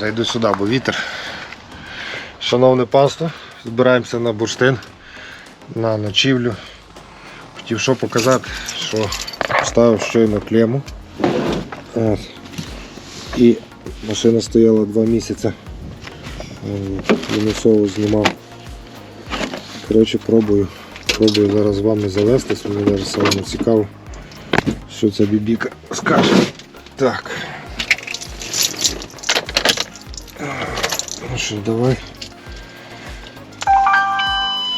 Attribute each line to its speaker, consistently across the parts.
Speaker 1: зайду сюди, бо вітер. Шановне панство, збираємося на бурштин, на ночівлю. Хотів що показати, що ставив щойно клему. От. І машина стояла два місяці. Мінусово знімав. Коротше, пробую. Пробую зараз з вами завестись, мені навіть самому цікаво, що ця бібіка скаже. Так. Ну що, давай.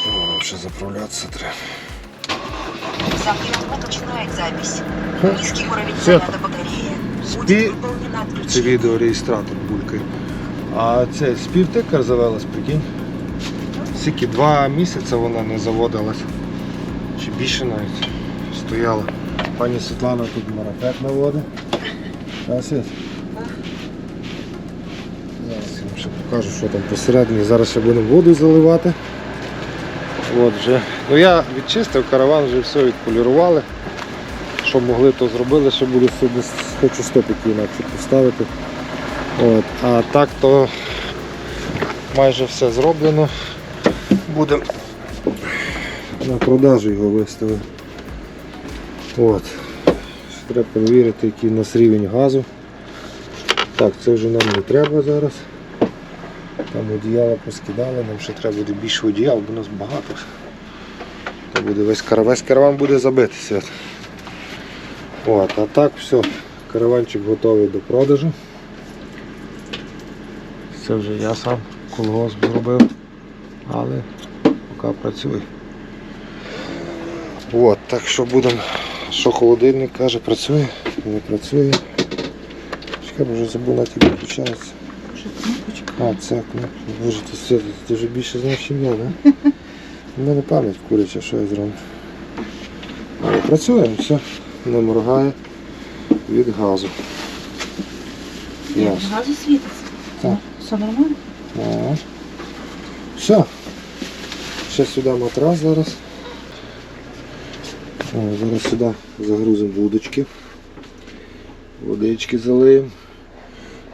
Speaker 1: О, ще заправлятися треба.
Speaker 2: Завтра начинает запись. Низкий уровень заряда батареи.
Speaker 1: Спи. Це відеореєстратор булькає. А це співтикар завелась, прикинь. Скільки два місяці вона не заводилась. Чи більше навіть стояла. Пані Світлана тут марафет наводить. А, Світ? Зараз я вам ще покажу, що там посередині. Зараз ще будемо воду заливати. От вже. Ну я відчистив, караван вже все відполірували. Що могли, то зробили, ще буду сюди хочу стопики інакше поставити. От. А так то майже все зроблено. Будемо на продажу його виставити. От. Треба перевірити, який у нас рівень газу. Так, це вже нам не треба зараз. Там одіяла поскидали, нам ще треба буде більше одіял, бо нас багато. То буде весь караван, весь караван буде забитий. Свят. От, а так все, караванчик готовий до продажу. Це вже я сам колгосп зробив, але поки працює. От, так що будемо, що холодильник каже, працює, не працює. Чекай, вже забув на А, це кнопка. Боже, ти, все, ти вже більше знаєш, ніж я, да? У мене пам'ять куряча, що я зроблю. Але працює, все, не моргає від газу. Ясно.
Speaker 3: Газу світиться.
Speaker 1: Так.
Speaker 3: Все нормально?
Speaker 1: Так. Все. Ще сюди матрас зараз. О, зараз сюди загрузимо вудочки. Водички залиємо.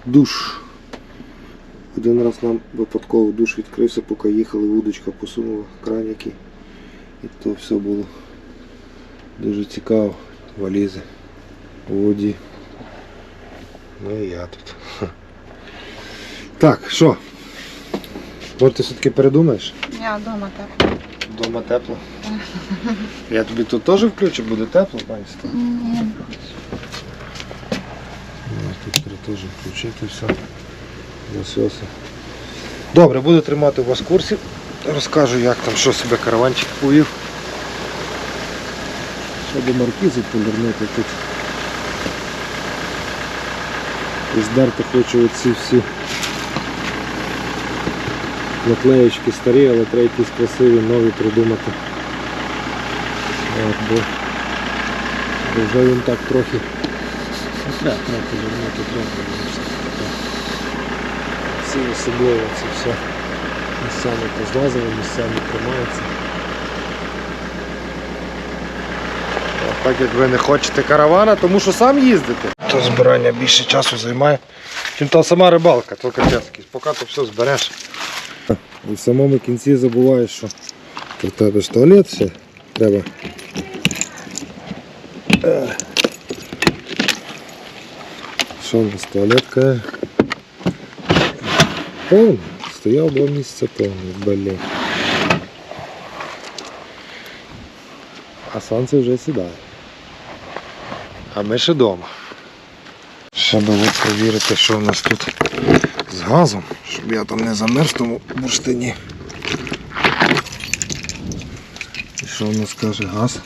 Speaker 1: Душ. Один раз нам випадково душ відкрився, поки їхали, вудочка посунула краніки. І то все було дуже цікаво. Валізи у воді. Ну і я тут. Так, що? Може ти все-таки передумаєш?
Speaker 3: Я вдома так.
Speaker 1: Дома тепло. Я тобі тут теж включу, буде тепло, бачите.
Speaker 3: Ні.
Speaker 1: Тут треба теж включити все. Насоси. Добре, буду тримати вас в курсі. Розкажу, як там, що себе караванчик повів. Щоб маркізи полірнути тут. І здерти хочу оці всі наклеєчки старі, але треба якісь красиві нові придумати. От, бо, вже він так трохи Ну, Всі особливо це все місцями позлазили, місцями тримається. А так як ви не хочете каравана, тому що сам їздите. То збирання більше часу займає, чим та сама рибалка, то капець. Поки ти все збереш. І в самому кінці забуваєш, що у тебе ж туалет ще треба. Що у нас туалетка? Повний. Стояв два місяці повний, блін. А сонце вже сідає. А ми ще вдома. Ще от перевірити, що у нас тут з газом, щоб я там не замерз в тому бурштині. І що у нас каже газ?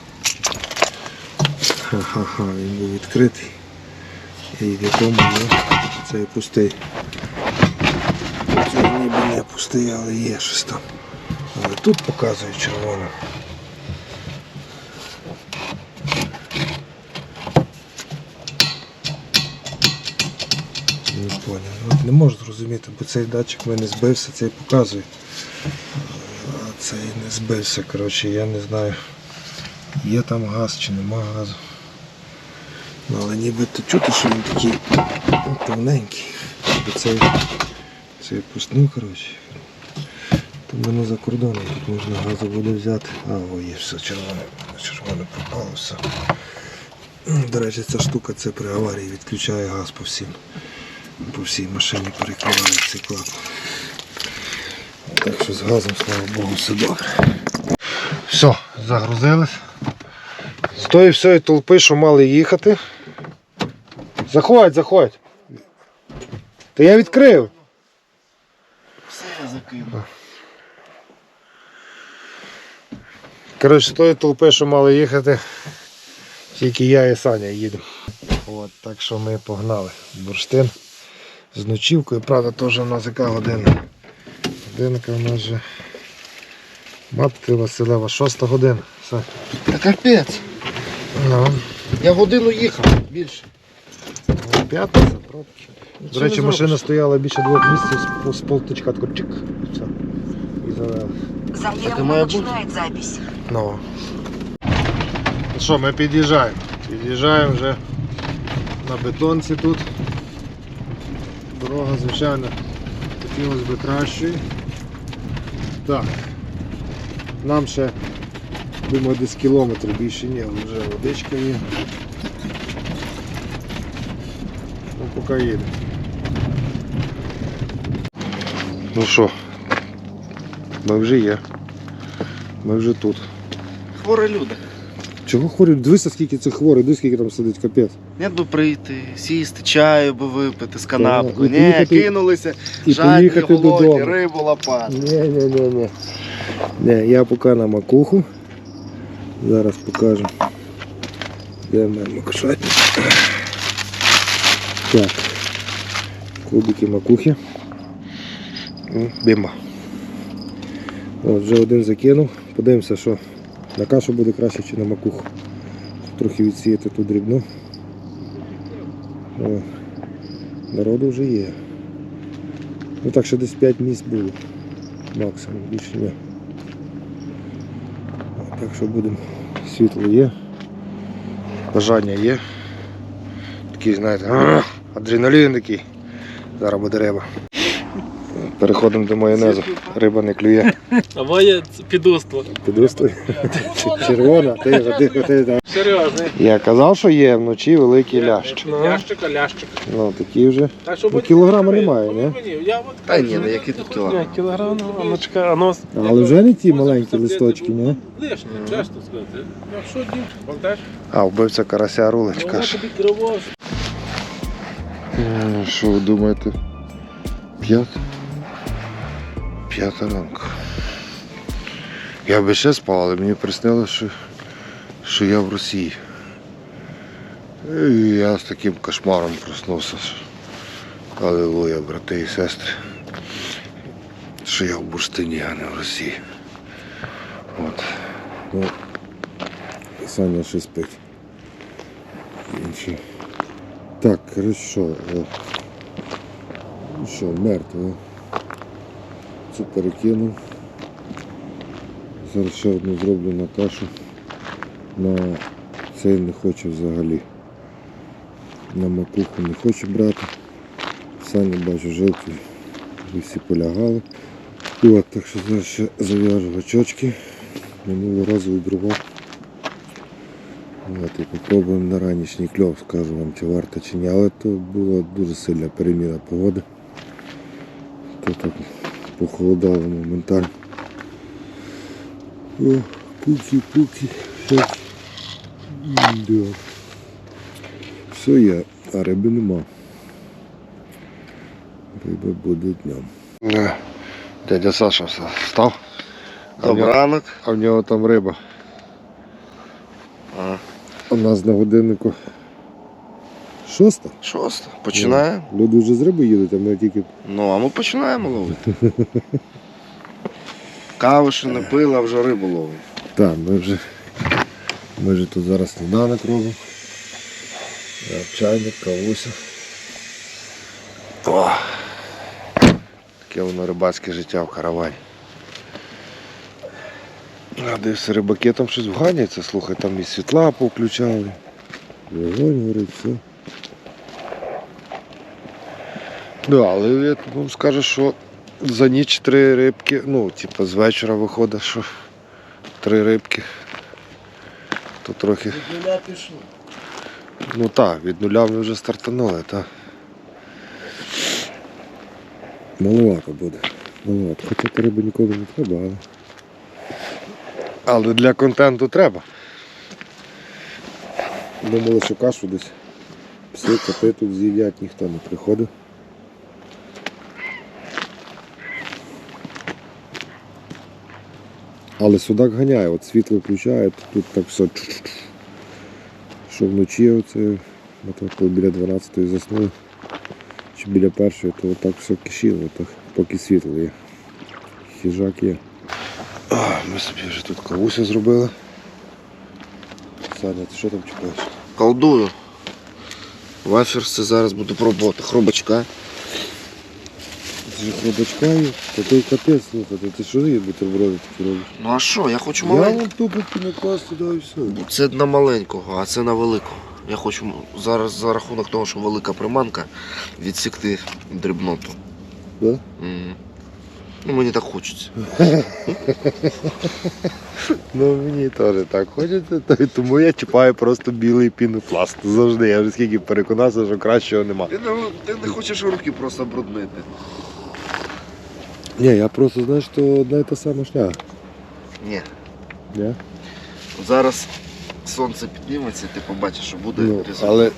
Speaker 1: Ха-ха-ха, він був відкритий. І в якому цей пустий. Не пустий, але є щось там. Але тут показує червоно. Не понял. От не можу зрозуміти, бо цей датчик в мене збився, цей показує. А цей не збився, коротше, я не знаю. Є там газ чи нема газу. Ну, але ніби то чути, що він такий ну, тоненький. Бо цей Я пусну, коротше. Там мене за кордоном, тут можна газу буде взяти. А, о, є все червоне. Червоне пропало все. До речі, ця штука це при аварії відключає газ по всім. По всій машині перекриває цей клапан. Так що з газом, слава Богу, все добре. Все, загрузились. З тої всієї толпи, що мали їхати. Заходь, заходь. Та я відкрив.
Speaker 4: Закинув.
Speaker 1: Коротше, з тої толпи, що мали їхати, тільки я і Саня їдемо. От, так що ми погнали. Бурштин з ночівкою. Правда, теж у нас яка година. Годинка у нас вже. Мати Василева, шоста година. Все.
Speaker 4: Та капець.
Speaker 1: Ну,
Speaker 4: Я годину їхав більше.
Speaker 1: п'ятниця, пробки. До речі, машина стояла більше двох місяців з, полтичка тако чик. І все. І завели.
Speaker 2: Заем
Speaker 4: має
Speaker 2: запись.
Speaker 1: Ну. Ну що, ми під'їжджаємо. Під'їжджаємо вже на бетонці тут. Дорога, звичайно, хотілося б кращої. Так. Нам ще, думаю, десь кілометр більше ні, вже водичка є. Ну, поки їде. Ну що, ми вже є. Ми вже тут.
Speaker 4: Хворі люди.
Speaker 1: Чого хворі? Дивися, скільки цих хворих, дивись, скільки там сидить, капець.
Speaker 4: Нет би прийти, сісти, чаю би випити з канапкою. Ні,
Speaker 1: поїхати-
Speaker 4: кинулися,
Speaker 1: І
Speaker 4: жадні,
Speaker 1: поїхати
Speaker 4: голодні,
Speaker 1: додому.
Speaker 4: рибу лопати.
Speaker 1: Ні, ні, ні, ні. Ні, я поки на макуху. Зараз покажу. Де в мене макушатник. Так. Кубики макухи. Бімба. От, вже один закинув. Подивимося, що на кашу буде краще чи на макуху. Трохи відсіяти ту дрібну. О, народу вже є. Ну так що десь 5 місць було. Максимум, більше ні. Так що будемо. Світло є. Бажання є. Такий, знаєте, адреналін такий. Зараз буде риба. Переходимо до майонезу. Риба не клює.
Speaker 5: А моє підуство.
Speaker 1: Підвисти. Червона, тихо, тихо, тихо.
Speaker 5: Серйозний.
Speaker 1: Я казав, що є вночі великий лящ.
Speaker 5: Лящика, лящик.
Speaker 1: Ну, такі вже. Ну, кілограма немає, ні?
Speaker 4: Та ні, ну який тут кілограм?
Speaker 5: Ні, кілограм, а ну чекай, а нос.
Speaker 1: Але вже не ті маленькі листочки, ні?
Speaker 5: Лишні, чесно сказати. Пам'ятаєш?
Speaker 1: А, вбивця карася рулечка.
Speaker 5: Вона тобі керував.
Speaker 1: Що ви думаєте? П'ята? П'ята ранку. Я би ще спав, але мені приснилося, що, що я в Росії. І я з таким кошмаром проснувся. Алілуя, брати і сестри. Що я в Бурштині, а не в Росії. От. Ну, Саня ще спить. Інші. Так, коротше, що? е, Що, мертве. Цю перекинув. Зараз ще одну зроблю на кашу. На цей не хочу взагалі. На макуху не хочу брати. Сані бачу жилки. і Всі полягали. От, так що зараз ще зав'яжу гачочки. Минулого разу вибрував. От, і попробуємо на ранішній кльов, скажу вам, чи варто чи ні. Але то була дуже сильна переміна погоди. То так похолодало моментально. О, пуки, пуки. Да. Все є, а риби нема. Риба буде днем. Дядя Саша встав,
Speaker 4: Добранок.
Speaker 1: а в нього там риба.
Speaker 4: Ага.
Speaker 1: У нас на годиннику шоста.
Speaker 4: Шосте. Починаємо.
Speaker 1: Люди вже з риби їдуть, а ми тільки
Speaker 4: Ну, а ми починаємо ловити. Кави ще не пили, а вже рибу ловимо.
Speaker 1: Так, ми вже, ми вже тут зараз сніданок робимо. Чайник, кавуся. О, таке воно рибацьке життя в каравані. А дився, рибаки там щось вганяться, слухай, там і світла повключали. Вогонь горить, все. Да, але я вам скажу, що За ніч три рибки, ну, типу, з вечора виходить, що три рибки. То трохи.
Speaker 4: Від нуля пішло.
Speaker 1: Ну так, від нуля ми вже стартанули, так. Маловато буде. Маловато. Хоча риби ніколи не треба, але. Але для контенту треба. Думали, що кашу десь. Пси, коти тут з'їдять, ніхто не приходив. Але судак ганяє, от світло включає, тут так все. Що вночі оце, коли біля 12-ї заснули, чи біля першої, то так все кишіло, так, поки світло є. Хижак є. Ми собі вже тут кавуся зробили. Саня, ти що там чекаєш?
Speaker 4: Колдую. Ваферси зараз буду пробувати. Хробачка.
Speaker 1: Ж то той капець, слухайте, ти що її бутерброди такі робиш?
Speaker 4: Ну а що, я хочу
Speaker 1: Я
Speaker 4: маленького.
Speaker 1: вам тупо пінокласти дав і все.
Speaker 4: Це на маленького, а це на великого. Я хочу м- зараз за рахунок того, що велика приманка, відсікти дрібноту.
Speaker 1: Да?
Speaker 4: Мгм. Ну, мені так хочеться.
Speaker 1: Ну мені теж так хочеться, то- тому я чіпаю просто білий пінопласт. Завжди. Я вже скільки переконався, що кращого нема.
Speaker 4: Ти не, ти не хочеш руки просто бруднити.
Speaker 1: Ні, я просто знаю, що одна і та сама шня.
Speaker 4: Ні.
Speaker 1: Ні?
Speaker 4: Зараз сонце підніметься, ти побачиш, що буде
Speaker 1: Ну,
Speaker 4: результат.
Speaker 1: але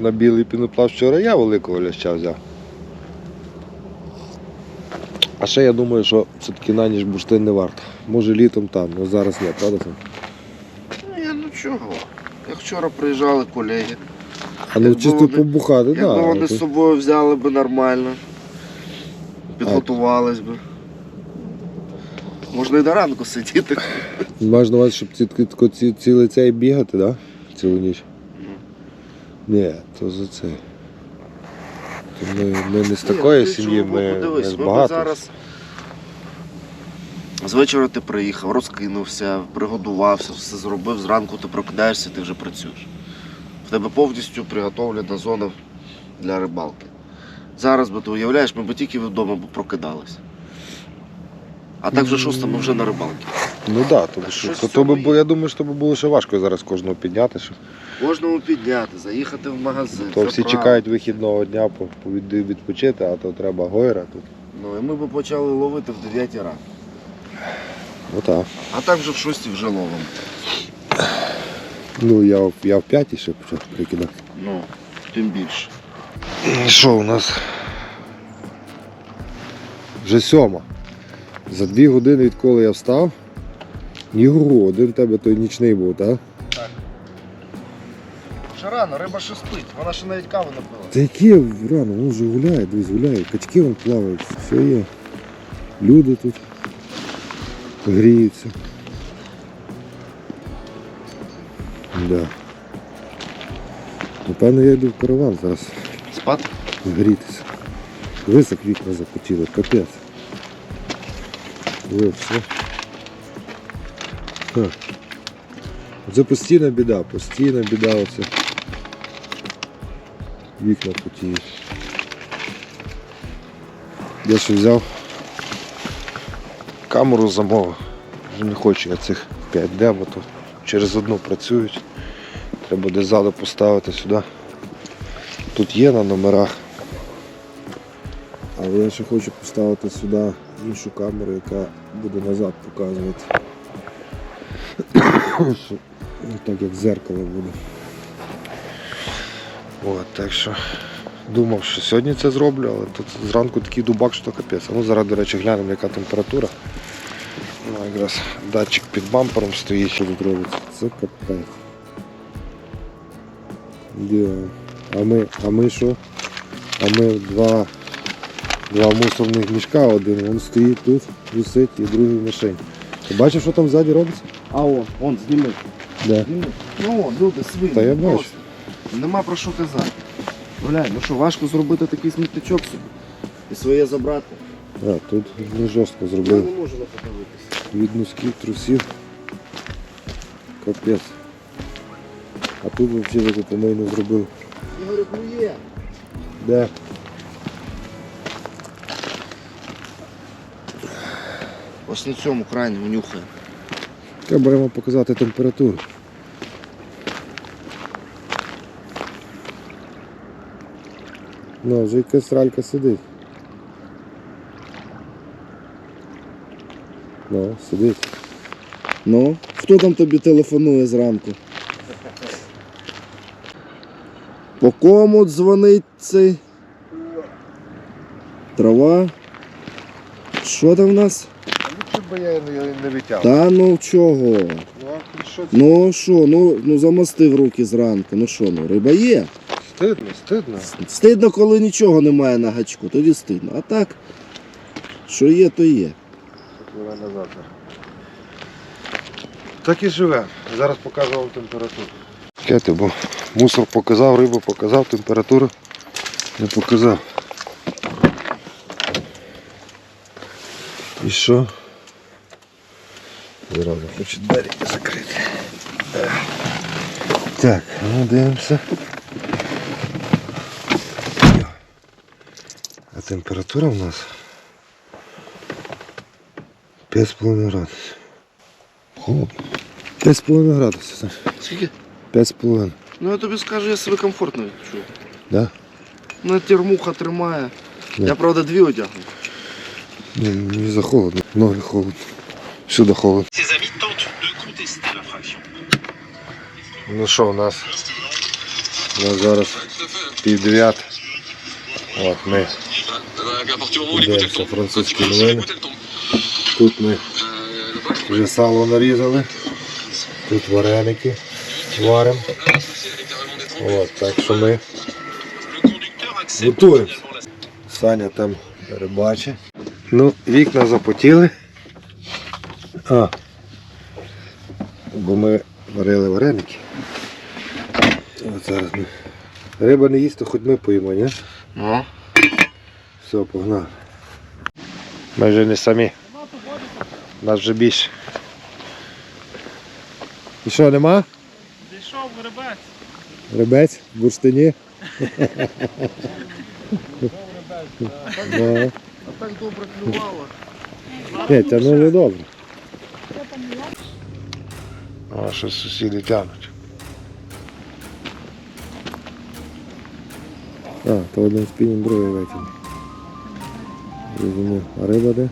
Speaker 1: на білий пінопласт вчора я великого ляща взяв. А ще я думаю, що все-таки на ніч бурштин не варто. Може літом там, але зараз ні, правда там?
Speaker 4: Ні, ну чого. Як вчора приїжджали колеги,
Speaker 1: А ну
Speaker 4: Якби
Speaker 1: чисто
Speaker 4: вони-
Speaker 1: побухати,
Speaker 4: якби
Speaker 1: так.
Speaker 4: вони з собою взяли б нормально, підготувались би. Можна і до ранку сидіти.
Speaker 1: Маєш на увазі, щоб ці, ці, ці, цілий цей бігати? Да? Цілу ніч? Ні, то за це. То ми, ми не з такої
Speaker 4: Ні, ну,
Speaker 1: сім'ї,
Speaker 4: чого,
Speaker 1: ми,
Speaker 4: подивись,
Speaker 1: ми з
Speaker 4: ми б
Speaker 1: багато.
Speaker 4: зараз. З вечора ти приїхав, розкинувся, пригодувався, все зробив, зранку ти прокидаєшся, ти вже працюєш. В тебе повністю приготовлена зона для рибалки. Зараз би ти уявляєш, ми б тільки вдома б прокидалися. А так вже шоста, ми вже на рибалці.
Speaker 1: Ну так, да, тому що
Speaker 4: щось
Speaker 1: то, то би, бу- я думаю, що би було ще важко зараз кожного підняти. Щоб,
Speaker 4: Кожному підняти, заїхати в магазин.
Speaker 1: то всі
Speaker 4: заправити.
Speaker 1: чекають вихідного дня по- по- від- відпочити, а то треба гойра тут.
Speaker 4: Ну і ми б почали ловити в 9 ранку.
Speaker 1: Ну так.
Speaker 4: А так вже в 6 вже ловимо.
Speaker 1: Ну я, в- я в п'ятій ще почав прикидати.
Speaker 4: Ну, тим більше.
Speaker 1: Що у нас? Вже сьома. За дві години відколи я встав. Ігру, один в тебе той нічний був, так?
Speaker 4: Ще рано, риба ще спить, вона ще навіть каву не пила.
Speaker 1: Та які рано, він вже гуляє, дивись, гуляє, качки вон плавають, все є. Люди тут гріються. Да. Напевно, я йду в караван зараз
Speaker 4: Спати?
Speaker 1: грітися. Висок вікна запотіли, капець. О, все. Ха. Це постійна біда, постійна біда оце. Вікна потіють. Я ще взяв камеру замовив. Вже не хочу я цих 5D, бо то через одну працюють. Треба буде ззаду поставити сюди. Тут є на номерах. Але я ще хочу поставити сюди іншу камеру, яка буде назад показувати. Так як зеркало буде. От, так що думав, що сьогодні це зроблю, але тут зранку такий дубак, що капець. Ну зараз, до речі, глянемо, яка температура. Ну, якраз датчик під бампером стоїть, що тут робиться. Це капець. Да. А ми, а ми що? А ми два, два мусорних мішка, один він стоїть тут, висить, і другий в. Ти бачиш, що там ззаді робиться?
Speaker 4: А он, он, зніми.
Speaker 1: Де?
Speaker 4: Зніми. Ну, он, люди, свині.
Speaker 1: Та я бачу.
Speaker 4: просто. Нема про що казати. Глянь, ну що, важко зробити такий смітничок собі. І своє забрати.
Speaker 1: А, тут не жорстко
Speaker 4: Я
Speaker 1: зробили.
Speaker 4: не можу наподивитися.
Speaker 1: Від носків, трусів. Капець. А тут взагалі таку помийну зробили.
Speaker 4: Ігор, ну є.
Speaker 1: Де?
Speaker 4: Ось на цьому крайньому нюхає.
Speaker 1: Треба йому показати температуру. Ну, вже якась ралька сидить. Ну, сидить.
Speaker 4: Ну, хто там тобі телефонує зранку? По кому дзвонить цей? Трава? Що там в нас?
Speaker 1: Лучше б я не, не витягав.
Speaker 4: Та ну чого?
Speaker 1: Ну, а що це?
Speaker 4: Ну що, ну, ну замостив руки зранку. Ну що, ну риба є.
Speaker 1: Стидно, стидно.
Speaker 4: Стидно, коли нічого немає на гачку, тоді стидно. А так, що є, то є.
Speaker 1: Хвилина назад. Так і живе. Зараз покажу вам температуру. Кети, бо мусор показав, рибу показав, температуру не показав. І що? Зразу хочу двері закрити. Так, ну дивимося. А температура в нас 5,5 градусів. Холодно. 5,5 градусів.
Speaker 4: Скільки?
Speaker 1: 5,5.
Speaker 4: Ну я тобі скажу, я себе комфортно відчую.
Speaker 1: Да?
Speaker 4: Ну термуха тримає.
Speaker 1: Да.
Speaker 4: Я правда дві одягну.
Speaker 1: Ні, мені за холодно. Ноги холодно. Всюди холодно.
Speaker 6: Ses amis tentent de contester l'infraction.
Speaker 1: Ну що, у нас, у нас зараз пів дев'ят. От ми дивимося французькі новини. Тут ми вже сало нарізали. Тут вареники варимо. От, так що ми готуємося. Саня там рибачить. Ну, вікна запотіли. А. Бо ми варили вареники. От зараз ми. Риба не їсть, то хоч ми поїмо, ні?
Speaker 4: Ну.
Speaker 1: Все, погнали. Ми вже не самі. Нас вже більше. І що, нема?
Speaker 5: Зійшов ребець.
Speaker 1: Рибець в бурштині? Да.
Speaker 4: А так добре клювало.
Speaker 1: Ні, тягнули добре. А що сусіди тягнуть. А, то один спінінг, другий витягне. Зрозумів. А риба де?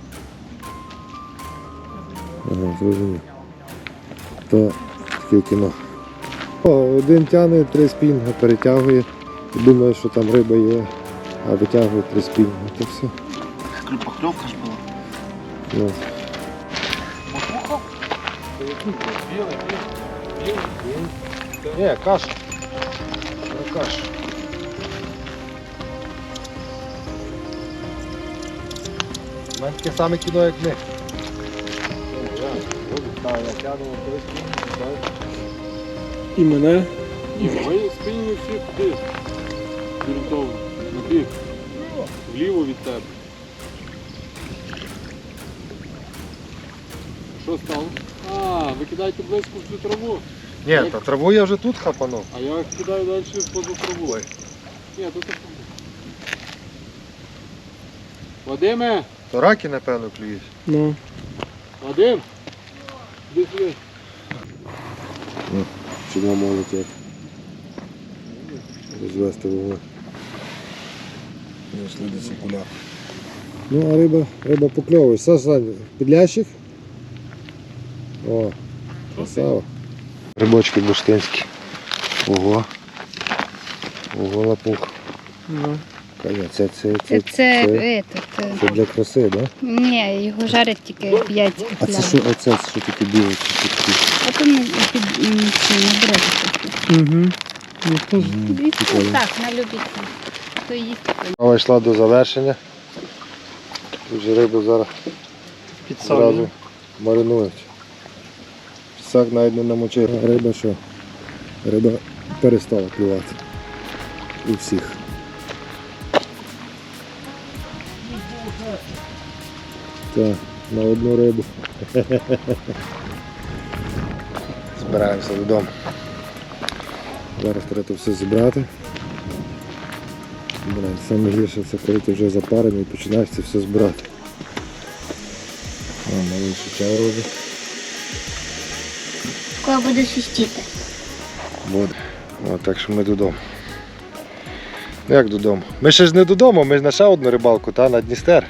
Speaker 1: Ага, зрозумів. То таке кіно. О, один тягне, три спінга перетягує. І думає, що там риба є, а витягує три спінга. То все.
Speaker 4: Похльовка ж була.
Speaker 1: Ну. Ні, каша. Не каша. У мене таке саме кіно, як ми.
Speaker 5: І мене. І мої спині всі куди? Орієнтовно. На бік. Вліво від тебе. Що стало? А, ви кидаєте близько в цю траву,
Speaker 1: Ні, та траву я вже тут хапанув.
Speaker 5: а я кидаю далі поза траву. Ні, тут. Вадиме!
Speaker 1: То раки, напевно, клюють.
Speaker 5: Ну. Вадим! Іди сюди.
Speaker 1: Сюди можуть як розвести вогонь. Ну, а риба, риба покльовує. Сань, підлящик? О, красава. Рибочки бурштинські. Ого. Ого, лапух.
Speaker 3: Ну.
Speaker 1: Це, це, це,
Speaker 3: Це, це,
Speaker 1: це,
Speaker 3: це, це,
Speaker 1: це для краси, так? Да?
Speaker 3: Ні, його жарять тільки 5
Speaker 1: А це що, а це що таке біле? Що?
Speaker 3: А то не.
Speaker 5: Угу.
Speaker 3: Так, на любителя.
Speaker 1: Мова йшла до завершення. Тут же рибу зараз зразу маринують. Пісак навіть не намочив. Риба що? Риба перестала клювати. У всіх. Так, на одну рибу. Збираємося додому. Зараз треба все зібрати. Саме гірше це коли ти вже запарений і починаєш це все збирати. маленький чай робить.
Speaker 7: Коли буде свистіти.
Speaker 1: Буде. От, так що ми додому. Ну як додому? Ми ще ж не додому, ми ж на ще одну рибалку, та на Дністер.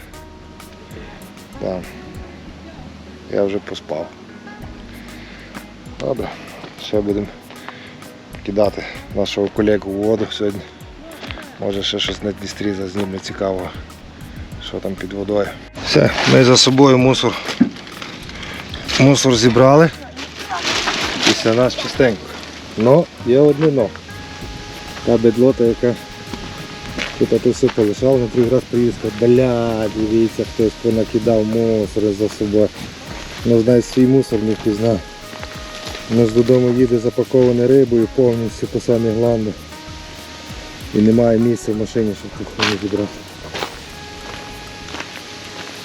Speaker 1: Так. Я вже поспав. Добре. Ще будемо кидати нашого колегу у воду сьогодні. Може ще щось на Дністрі зазніме цікавого, що там під водою. Все, ми за собою мусор. Мусор зібрали. Після нас чистенько. Ну, є одне но. Та бедлота, яка тут то все полишав, на другий раз приїзд, бля, дивіться, хтось понакидав мусор за собою. Ну, знає свій мусор не впізнав. У нас додому їде запакований рибою повністю по самі гланди. І немає місця в машині, щоб тут не зібрати.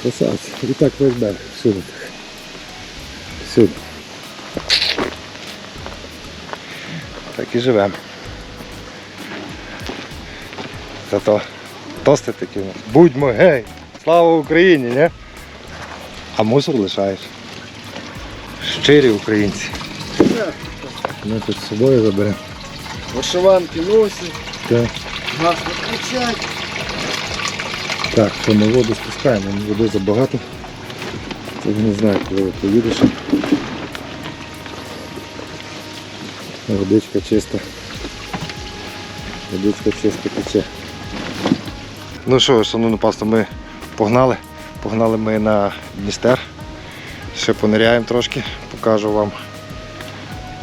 Speaker 1: Красавці. І так весь берег. Всюди так. Всюди. Так і живемо. Зато тости такі у нас. Будьмо гей! Слава Україні, не? А мусор лишаєш. Щирі українці. Ми тут з собою заберемо.
Speaker 4: Вишиванки носять,
Speaker 1: Так.
Speaker 4: газ виключать.
Speaker 1: Так, що ми воду спускаємо, води забагато. Це не знаю, коли ви поїдеш. Водичка чиста. Водичка чисто тече. Ну що, шановну пасту, ми погнали. Погнали ми на Дністер. Ще пониряємо трошки, покажу вам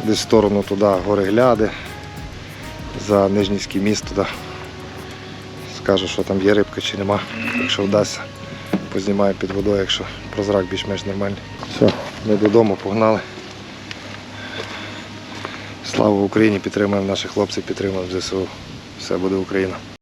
Speaker 1: десь в сторону туди гори гляди, за Нижнійський міст туди. Скажу, що там є рибка чи нема. Якщо вдасться, познімаю під водою, якщо прозрак більш-менш нормальний. Все, ми додому погнали. Слава Україні! Підтримуємо наших хлопців, підтримуємо ЗСУ. Все буде Україна.